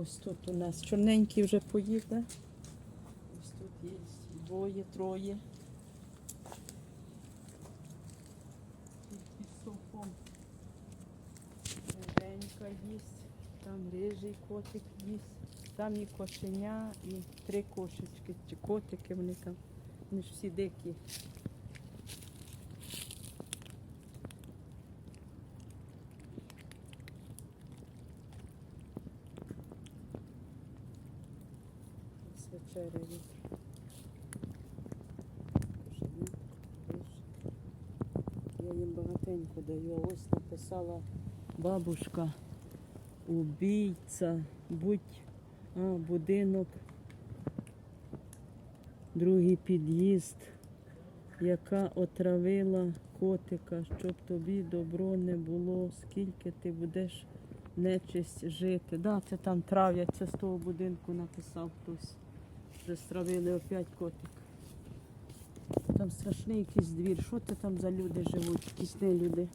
Ось тут у нас чорненький вже поїв? Ось тут є двоє, троє. Тут під софом Женька їсть, там рижий котик їсть, там і кошеня, і три кошечки, чи котики вони там. Вони ж всі дикі. Вечерею. Я їм багатенько даю. Ось написала бабушка, убійця, будь а, будинок, другий під'їзд, яка отравила котика, щоб тобі добро не було, скільки ти будеш нечисть жити. Да, це там травлять, це з того будинку написав хтось. Вже стравили опять котик. Там страшний якийсь двір. Що це там за люди живуть? Якісь не люди.